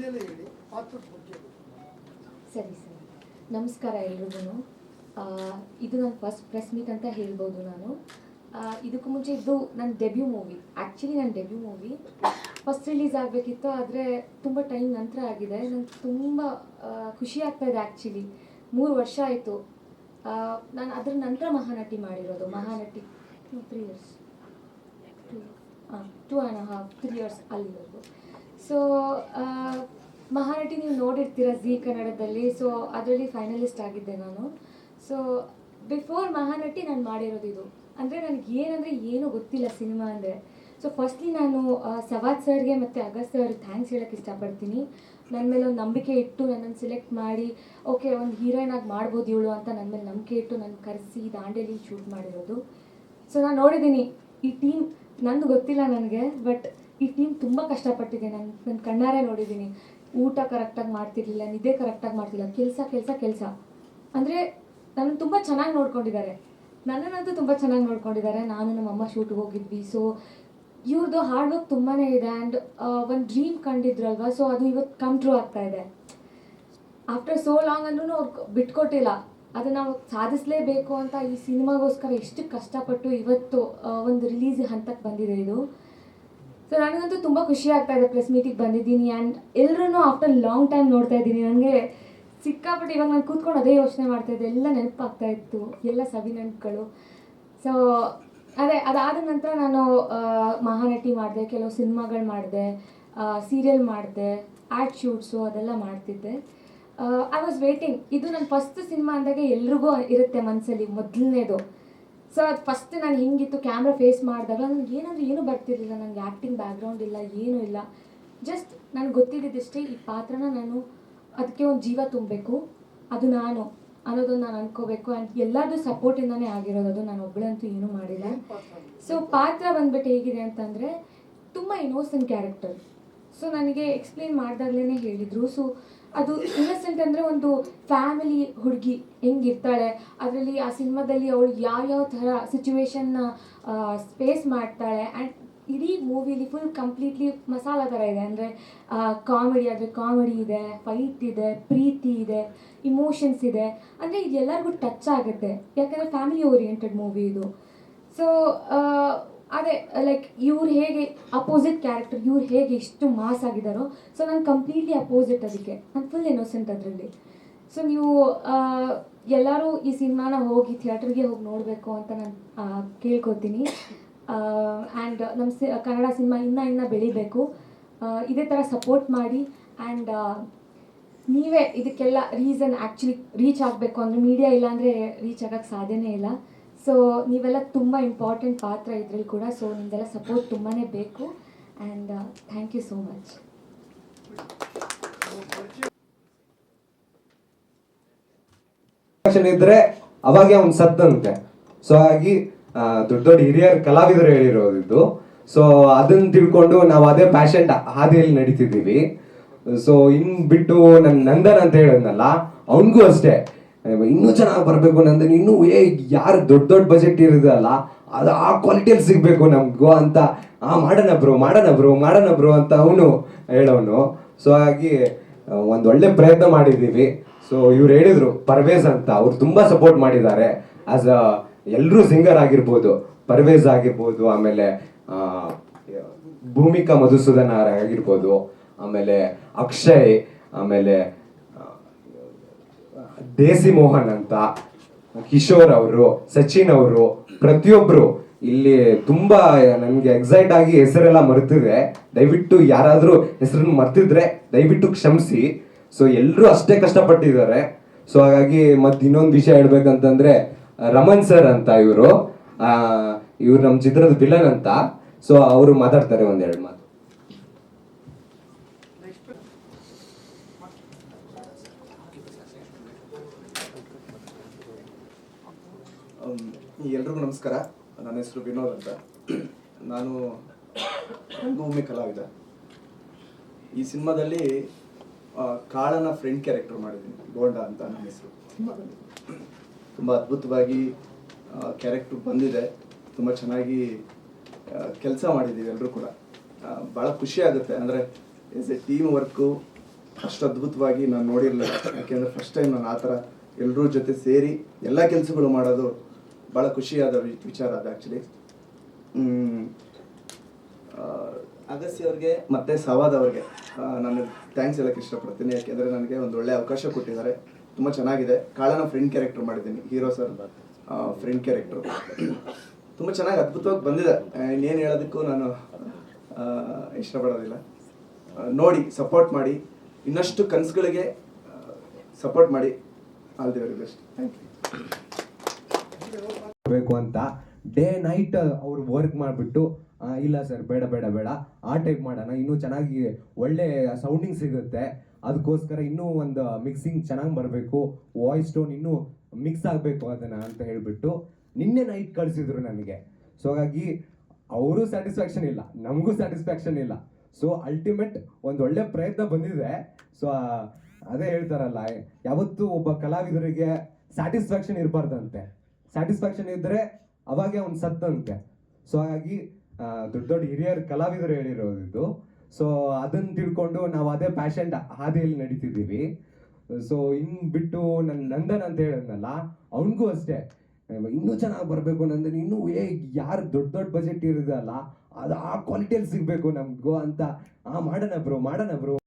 ಹಿನ್ನೆಲೆ ಹೇಳಿ ಪಾತ್ರದ ಬಗ್ಗೆ ಸರಿ ಸರಿ. ನಮಸ್ಕಾರ ಎಲ್ರಿಗೂ. ಇದು ನನ್ನ ಫಸ್ಟ್ ಪ್ರೆಸ್ ಮೀಟ್ ಅಂತ ಹೇಳ್ಬೋದು ನಾನು. ಇದಕ್ಕೂ ಮುಂಚೆ ಇದು ನನ್ನ ಡೆಬ್ಯೂ ಮೂವಿ ಆ್ಯಕ್ಚುಲಿ ನನ್ನ ಡೆಬ್ಯೂ ಮೂವಿ ಫಸ್ಟ್ ರಿಲೀಸ್ ಆಗಬೇಕಿತ್ತು ಆದರೆ ತುಂಬ ಟೈಮ್ ನಂತರ ಆಗಿದೆ. ನಂಗೆ ತುಂಬ ಖುಷಿ ಆಗ್ತಾ ಇದೆ ಆ್ಯಕ್ಚುಲಿ ಮೂರು ವರ್ಷ ಆಯಿತು. ನಾನು ಅದ್ರ ನಂತರ ಮಹಾನಟಿ ಮಾಡಿರೋದು. ಮಹಾನಟಿ ತ್ರೀ ಇಯರ್ಸ್ ಹಾಂ two and half three years ಅಲ್ಲಿವರೆಗೂ ಸೊ ಮಹಾನಟಿ ನೀವು ನೋಡಿರ್ತೀರ ಜಿ ಕನ್ನಡದಲ್ಲಿ. ಸೊ ಅದರಲ್ಲಿ ಫೈನಲಿಸ್ಟ್ ಆಗಿದ್ದೆ ನಾನು. ಸೊ ಬಿಫೋರ್ ಮಹಾನಟಿ ನಾನು ಮಾಡಿರೋದು ಇದು. ಅಂದರೆ ನನಗೆ ಏನಂದರೆ ಏನೂ ಗೊತ್ತಿಲ್ಲ ಸಿನಿಮಾ ಅಂದರೆ. ಸೊ ಫಸ್ಟ್ಲಿ ನಾನು ಸವಾದ್ ಸರ್ಗೆ ಮತ್ತು ಅಗಸ್ಟ್ ಸರ್ ಥ್ಯಾಂಕ್ಸ್ ಹೇಳೋಕ್ಕೆ ಇಷ್ಟಪಡ್ತೀನಿ. ನನ್ನ ಮೇಲೆ ಒಂದು ನಂಬಿಕೆ ಇಟ್ಟು ನನ್ನನ್ನು ಸೆಲೆಕ್ಟ್ ಮಾಡಿ, ಓಕೆ, ಒಂದು ಹೀರೋಯಿನ್ ಆಗಿ ಮಾಡ್ಬೋದು ಇವಳು ಅಂತ ನನ್ನ ಮೇಲೆ ನಂಬಿಕೆ ಇಟ್ಟು ನನ್ನ ಕರೆಸಿ ದಾಂಡೇಲಿ ಶೂಟ್ ಮಾಡಿರೋದು. ಸೊ ನಾನು ನೋಡಿದ್ದೀನಿ. ಈ ಟೀಮ್ ನಂದು ಗೊತ್ತಿಲ್ಲ ನನಗೆ ಬಟ್ ಈ ಟೀಮ್ ತುಂಬ ಕಷ್ಟಪಟ್ಟಿದೆ ನಾನು ನನ್ನ ಕಣ್ಣಾರೆ ನೋಡಿದ್ದೀನಿ. ಊಟ ಕರೆಕ್ಟಾಗಿ ಮಾಡ್ತಿರ್ಲಿಲ್ಲ, ನಿದ್ದೆ ಕರೆಕ್ಟಾಗಿ ಮಾಡ್ತಿಲ್ಲ ಕೆಲಸ ಕೆಲಸ ಕೆಲಸ. ಅಂದರೆ ನನ್ನ ತುಂಬ ಚೆನ್ನಾಗಿ ನೋಡ್ಕೊಂಡಿದ್ದಾರೆ. ನನ್ನನ್ನಂತೂ ತುಂಬ ಚೆನ್ನಾಗಿ ನೋಡ್ಕೊಂಡಿದ್ದಾರೆ. ನಾನು ನಮ್ಮಮ್ಮ ಶೂಟ್ಗೆ ಹೋಗಿದ್ವಿ. ಸೊ ಇವ್ರದ್ದು ಹಾರ್ಡ್ ವರ್ಕ್ ತುಂಬಾ ಇದೆ ಆ್ಯಂಡ್ ಒಂದು ಡ್ರೀಮ್ ಕಂಡಿದ್ರಲ್ವ? ಸೊ ಅದು ಇವತ್ತು ಕಮ್ ಟ್ರೂ ಆಗ್ತಾ ಇದೆ. ಆಫ್ಟರ್ ಸೋ ಲಾಂಗ್ ಅಂದ್ರೂ ಅವ್ರು ಬಿಟ್ಕೊಟ್ಟಿಲ್ಲ. ಅದನ್ನ ನಾವು ಸಾಧಿಸಲೇಬೇಕು ಅಂತ ಈ ಸಿನಿಮಾಗೋಸ್ಕರ ಎಷ್ಟು ಕಷ್ಟಪಟ್ಟು ಇವತ್ತು ಒಂದು ರಿಲೀಸ್ ಹಂತಕ್ಕೆ ಬಂದಿದೆ ಇದು. ಸೊ ನನಗಂತೂ ತುಂಬ ಖುಷಿ ಆಗ್ತಾ ಇದೆ ಪ್ರೆಸ್ ಮೀಟಿಗೆ ಬಂದಿದ್ದೀನಿ ಆ್ಯಂಡ್ ಎಲ್ಲರೂ ಆಫ್ಟರ್ ಲಾಂಗ್ ಟೈಮ್ ನೋಡ್ತಾ ಇದ್ದೀನಿ. ನನಗೆ ಸಿಕ್ಕಾಪಟ್ಟೆ ಇವಾಗ ನಾನು ಕೂತ್ಕೊಂಡು ಅದೇ ಯೋಚನೆ ಮಾಡ್ತಾ ಇದ್ದೆ. ಎಲ್ಲ ನೆನಪಾಗ್ತಾ ಇತ್ತು. ಎಲ್ಲ ಸವಿ ನೆನಪುಗಳು ಸೊ ಅದೇ, ಅದಾದ ನಂತರ ನಾನು ಮಹಾನಟಿ ಮಾಡಿದೆ, ಕೆಲವು ಸಿನಿಮಾಗಳು ಮಾಡಿದೆ ಸೀರಿಯಲ್ ಮಾಡಿದೆ ಆ್ಯಡ್ ಶೂಟ್ಸು ಅದೆಲ್ಲ ಮಾಡ್ತಿದ್ದೆ. ಐ ವಾಸ್ ವೇಟಿಂಗ್ ಇದು ನನ್ನ ಫಸ್ಟ್ ಸಿನಿಮಾ ಅಂದಾಗ ಎಲ್ರಿಗೂ ಇರುತ್ತೆ ಮನಸ್ಸಲ್ಲಿ ಮೊದಲನೇದು. ಸೊ ಅದು ಫಸ್ಟ್ ನಾನು ಹಿಂಗಿತ್ತು ಕ್ಯಾಮ್ರಾ ಫೇಸ್ ಮಾಡಿದಾಗ ನನಗೆ ಏನಂದ್ರೆ ಏನೂ ಬರ್ತಿರಲಿಲ್ಲ. ನನಗೆ ಆ್ಯಕ್ಟಿಂಗ್ ಬ್ಯಾಕ್ಗ್ರೌಂಡ್ ಇಲ್ಲ, ಏನೂ ಇಲ್ಲ. ಜಸ್ಟ್ ನನಗೆ ಗೊತ್ತಿದ್ದಿದ್ದಷ್ಟೇ ಈ ಪಾತ್ರನ ನಾನು ಅದಕ್ಕೆ ಒಂದು ಜೀವ ತುಂಬಬೇಕು. ಅದು ನಾನು ಅನ್ನೋದನ್ನು ನಾನು ಅನ್ಕೋಬೇಕು. ಆ್ಯಂಡ್ ಎಲ್ಲರದು ಸಪೋರ್ಟಿಂದನೇ ಆಗಿರೋದು. ಅದು ನಾನು ಒಬ್ಬಳಂತೂ ಏನೂ ಮಾಡಿಲ್ಲ? ಸೊ ಪಾತ್ರ ಬಂದ್ಬಿಟ್ಟು ಹೇಗಿದೆ ಅಂತಂದರೆ ತುಂಬ ಇನ್ನೋಸೆಂಟ್ ಕ್ಯಾರೆಕ್ಟರ್ ಸೊ ನನಗೆ ಎಕ್ಸ್ಪ್ಲೇನ್ ಮಾಡಿದಾಗಲೇ ಹೇಳಿದರು. ಸೊ ಅದು ಇನ್ನಸೆಂಟ್ ಅಂದರೆ ಒಂದು ಫ್ಯಾಮಿಲಿ ಹುಡುಗಿ ಹೆಂಗಿರ್ತಾಳೆ, ಅದರಲ್ಲಿ ಆ ಸಿನಿಮಾದಲ್ಲಿ ಅವಳು ಯಾವ್ಯಾವ ಥರ ಸಿಚುವೇಶನ್ನ ಸ್ಪೇಸ್ ಮಾಡ್ತಾಳೆ ಆ್ಯಂಡ್ ಇಡೀ ಮೂವಿಲಿ ಫುಲ್ ಕಂಪ್ಲೀಟ್ಲಿ ಮಸಾಲ ಥರ ಇದೆ. ಅಂದರೆ ಕಾಮಿಡಿ ಆದರೆ ಕಾಮಿಡಿ ಇದೆ ಫೈಟ್ ಇದೆ, ಪ್ರೀತಿ ಇದೆ ಇಮೋಷನ್ಸ್ ಇದೆ. ಅಂದರೆ ಇದು ಎಲ್ಲರಿಗೂ ಟಚ್ ಆಗುತ್ತೆ. ಯಾಕಂದರೆ ಫ್ಯಾಮಿಲಿ ಓರಿಯೆಂಟೆಡ್ ಮೂವಿ ಇದು ಸೊ ಅದೇ ಲೈಕ್ ಇವ್ರು ಹೇಗೆ ಅಪೋಸಿಟ್ ಕ್ಯಾರೆಕ್ಟರ್ ಇವ್ರು ಹೇಗೆ ಇಷ್ಟು ಮಾಸ್ ಆಗಿದ್ದಾರೋ ಸೊ ನಾನು ಕಂಪ್ಲೀಟ್ಲಿ ಅಪೋಸಿಟ್ ಅದಕ್ಕೆ. ನಾನು ಫುಲ್ ಇನ್ನೋಸೆಂಟ್ ಅದರಲ್ಲಿ. ಸೊ ನೀವು ಎಲ್ಲರೂ ಈ ಸಿನಿಮಾನ ಹೋಗಿ ಥಿಯೇಟ್ರಿಗೆ ಹೋಗಿ ನೋಡಬೇಕು ಅಂತ ನಾನು ಕೇಳ್ಕೊತೀನಿ. ಆ್ಯಂಡ್ ನಮ್ಮ ಸಿ, ಕನ್ನಡ ಸಿನಿಮಾ ಇನ್ನೂ ಇನ್ನೂ ಬೆಳಿಬೇಕು. ಇದೇ ಥರ ಸಪೋರ್ಟ್ ಮಾಡಿ ಆ್ಯಂಡ್ ನೀವೇ ಇದಕ್ಕೆಲ್ಲ ರೀಸನ್ ಆ್ಯಕ್ಚುಲಿ ರೀಚ್ ಆಗಬೇಕು ಅಂದರೆ ಮೀಡಿಯಾ ಇಲ್ಲಾಂದರೆ ರೀಚ್ ಆಗೋಕ್ಕೆ ಸಾಧ್ಯನೇ ಇಲ್ಲ. ಸೊ ನೀವೆಲ್ಲ ತುಂಬ ಇಂಪಾರ್ಟೆಂಟ್ ಪಾತ್ರ ಇದ್ರಲ್ಲಿ ಕೂಡ ಸೊ ನಿಮ್ದೆಲ್ಲ ಸಪೋರ್ಟ್ ತುಂಬಾ ಬೇಕು. And thank you so much ಇದ್ರೆ ಅವಾಗೆ ಅವ್ನು ಸತ್ತಂತೆ ಸೊ ಹಾಗಾಗಿ ದೊಡ್ಡ ದೊಡ್ಡ ಹಿರಿಯರ್ ಕಲಾವಿದರು ಹೇಳಿರೋದು ಸೊ ಅದನ್ನ ತಿಳ್ಕೊಂಡು ನಾವು ಅದೇ ಪ್ಯಾಷನ್ ಹಾದಿಯಲ್ಲಿ ನಡೀತಿದ್ದೀವಿ. ಸೊ ಇನ್ ಬಿಟ್ಟು ನನ್ನ ನಂದನ್ ಅಂತ ಹೇಳಿದ್ನಲ್ಲ, ಅವನಿಗೂ ಅಷ್ಟೇ. ಇನ್ನೂ ಚೆನ್ನಾಗಿ ಬರಬೇಕು ಅಂತ ಇನ್ನೂ ಏ ಯಾರು ದೊಡ್ಡ ದೊಡ್ಡ ಬಜೆಟ್ ಇರೋದಲ್ಲ, ಅದು ಆ ಕ್ವಾಲಿಟಿಯಲ್ಲಿ ಸಿಗಬೇಕು ನಮಗೂ ಅಂತ. ಆ, ಮಾಡೋಣ ಬ್ರೋ ಮಾಡೋಣ ಬ್ರೋ ಮಾಡೋಣ ಬ್ರೋ ಅಂತ ಅವನು ಹೇಳೋನು. ಸೊ ಹಾಗಾಗಿ ಒಂದು ಒಳ್ಳೆ ಪ್ರಯತ್ನ ಮಾಡಿದ್ದೀವಿ. ಸೊ ಇವ್ರು ಹೇಳಿದ್ರು, ಪರ್ವೇಜ್ ಅಂತ. ಅವ್ರು ತುಂಬಾ ಸಪೋರ್ಟ್ ಮಾಡಿದ್ದಾರೆ. ಆಸ್ ಅ ಎಲ್ಲರೂ ಸಿಂಗರ್ ಆಗಿರ್ಬೋದು, ಪರ್ವೇಜ್ ಆಗಿರ್ಬೋದು, ಆಮೇಲೆ ಭೂಮಿಕಾ ಮಧುಸೂದನ್ ಆಗಿರ್ಬೋದು, ಆಮೇಲೆ ಅಕ್ಷಯ್, ಆಮೇಲೆ ದೇಸಿ ಮೋಹನ್ ಅಂತ ಕಿಶೋರ್ ಅವರು, ಸಚಿನ್ ಅವರು, ಪ್ರತಿಯೊಬ್ರು ಇಲ್ಲಿ ತುಂಬಾ ನನ್ಗೆ ಎಕ್ಸೈಟ್ ಆಗಿ ಹೆಸರೆಲ್ಲ ಮರ್ತಿದೆ ದಯವಿಟ್ಟು ಯಾರಾದ್ರೂ ಹೆಸರನ್ನು ಮರ್ತಿದ್ರೆ ದಯವಿಟ್ಟು ಕ್ಷಮಿಸಿ. ಸೊ ಎಲ್ಲರೂ ಅಷ್ಟೇ ಕಷ್ಟಪಟ್ಟಿದ್ದಾರೆ. ಸೊ ಹಾಗಾಗಿ ಮತ್ತೆ ಇನ್ನೊಂದು ವಿಷಯ ಹೇಳ್ಬೇಕಂತಂದ್ರೆ ರಮನ್ ಸರ್ ಅಂತ ಇವರು. ಆ, ಇವ್ರು ನಮ್ಮ ಚಿತ್ರದ ವಿಲನ್ ಅಂತ. ಸೊ ಅವರು ಮಾತಾಡ್ತಾರೆ ಒಂದೆರಡು ಮಾತು. ಎಲ್ರಿಗೂ ನಮಸ್ಕಾರ. ನನ್ನ ಹೆಸರು ವಿನೋದ್ ಅಂತ. ನಾನು ಭೂಮಿ ಕಲಾವಿದ. ಈ ಸಿನಿಮಾದಲ್ಲಿ ಕಾಳನ ಫ್ರೆಂಡ್ ಕ್ಯಾರೆಕ್ಟರ್ ಮಾಡಿದ್ದೀನಿ ಬೋಂಡ ಅಂತ ನನ್ನ ಹೆಸರು. ತುಂಬ ಅದ್ಭುತವಾಗಿ ಕ್ಯಾರೆಕ್ಟರ್ ಬಂದಿದೆ. ತುಂಬ ಚೆನ್ನಾಗಿ ಕೆಲಸ ಮಾಡಿದ್ದೀವಿ ಎಲ್ಲರೂ ಕೂಡ. ಭಾಳ ಖುಷಿ ಆಗುತ್ತೆ. ಅಂದರೆ ಎಸ್ ಎ ಟೀಮ್ ವರ್ಕು ಅಷ್ಟು ಅದ್ಭುತವಾಗಿ ನಾನು ನೋಡಿರಲಿಲ್ಲ. ಯಾಕೆಂದರೆ ಫಸ್ಟ್ ಟೈಮ್ ನಾನು ಆ ಥರ ಎಲ್ಲರೂ ಜೊತೆ ಸೇರಿ ಎಲ್ಲ ಕೆಲಸಗಳು ಮಾಡೋದು ಭಾಳ ಖುಷಿಯಾದ ವಿಚಾರ ಅದು ಆ್ಯಕ್ಚುಲಿ ಅಗಸ್ಯ ಅವ್ರಿಗೆ? ಮತ್ತು ಸವಾದ್ ಅವ್ರಿಗೆ. ನಾನು ಥ್ಯಾಂಕ್ಸ್ ಹೇಳಕ್ಕೆ ಇಷ್ಟಪಡ್ತೀನಿ. ಯಾಕೆಂದರೆ ನನಗೆ ಒಂದು ಒಳ್ಳೆ ಅವಕಾಶ ಕೊಟ್ಟಿದ್ದಾರೆ. ತುಂಬ ಚೆನ್ನಾಗಿದೆ. ಕಾಳನ ಫ್ರೆಂಡ್ ಕ್ಯಾರೆಕ್ಟರ್ ಮಾಡಿದ್ದೀನಿ. ಹೀರೋ ಸರ್ ಫ್ರೆಂಡ್ ಕ್ಯಾರೆಕ್ಟ್ರು ತುಂಬ ಚೆನ್ನಾಗಿ ಅದ್ಭುತವಾಗಿ ಬಂದಿದೆ. ಇನ್ನೇನು ಹೇಳೋದಕ್ಕೂ ನಾನು ಇಷ್ಟಪಡೋದಿಲ್ಲ. ನೋಡಿ ಸಪೋರ್ಟ್ ಮಾಡಿ. ಇನ್ನಷ್ಟು ಕನಸುಗಳಿಗೆ ಸಪೋರ್ಟ್ ಮಾಡಿ. All the very best thank you ಬೇಕು ಅಂತ ಡೇ ನೈಟ್ ಅವ್ರು ವರ್ಕ್ ಮಾಡಿಬಿಟ್ಟು ಇಲ್ಲ ಸರ್, ಬೇಡ ಬೇಡ ಬೇಡ, ಆ ಟೈಪ್ ಮಾಡೋಣ. ಇನ್ನೂ ಚೆನ್ನಾಗಿ ಒಳ್ಳೆ ಸೌಂಡಿಂಗ್ ಸಿಗುತ್ತೆ. ಅದಕ್ಕೋಸ್ಕರ ಇನ್ನೂ ಒಂದು ಮಿಕ್ಸಿಂಗ್ ಚೆನ್ನಾಗಿ ಬರಬೇಕು. ವಾಯ್ಸ್ ಟೋನ್ ಇನ್ನೂ ಮಿಕ್ಸ್ ಆಗಬೇಕು ಅದನ್ನು ಅಂತ ಹೇಳಿಬಿಟ್ಟು ನಿನ್ನೆ ನೈಟ್ ಕಳಿಸಿದ್ರು ನನಗೆ. ಸೊ ಹಾಗಾಗಿ ಅವರು ಸ್ಯಾಟಿಸ್ಫ್ಯಾಕ್ಷನ್ ಇಲ್ಲ, ನಮಗೂ ಸ್ಯಾಟಿಸ್ಫ್ಯಾಕ್ಷನ್ ಇಲ್ಲ. ಸೊ ಅಲ್ಟಿಮೇಟ್ ಒಂದು ಒಳ್ಳೆ ಪ್ರಯತ್ನ ಬಂದಿದೆ. ಸೊ ಅದೇ ಹೇಳ್ತಾರಲ್ಲ, ಯಾವತ್ತೂ ಒಬ್ಬ ಕಲಾವಿದರಿಗೆ ಸ್ಯಾಟಿಸ್ಫ್ಯಾಕ್ಷನ್ ಇರಬಾರ್ದಂತೆ. ಸ್ಯಾಟಿಸ್ಫ್ಯಾಕ್ಷನ್ ಇದ್ದರೆ ಅವಾಗೆ ಅವ್ನು ಸತ್ತಂತೆ. ಸೊ ಹಾಗಾಗಿ ದೊಡ್ಡ ದೊಡ್ಡ ಹಿರಿಯರ್ ಕಲಾವಿದರು ಹೇಳಿರೋದು ಸೊ ಅದನ್ನ ತಿಳ್ಕೊಂಡು ನಾವು ಅದೇ ಪ್ಯಾಷನ್ ಹಾದಿಯಲ್ಲಿ ನಡೀತಿದ್ದೀವಿ. ಸೊ ಇನ್ ಬಿಟ್ಟು ನನ್ನ ನಂದನ್ ಅಂತ ಹೇಳಿದ್ನಲ್ಲ, ಅವನಿಗೂ ಅಷ್ಟೇ. ಇನ್ನೂ ಚೆನ್ನಾಗಿ ಬರಬೇಕು ನಂದನ್, ಇನ್ನೂ ಏ, ಯಾರು ದೊಡ್ಡ ದೊಡ್ಡ ಬಜೆಟ್ ಇರೋದಲ್ಲ, ಅದು ಆ ಕ್ವಾಲಿಟಿಯಲ್ಲಿ ಸಿಗಬೇಕು ನಮಗೂ ಅಂತ. ಆ, ಮಾಡೋಣ ಬ್ರೋ ಮಾಡೋಣ ಬ್ರೋ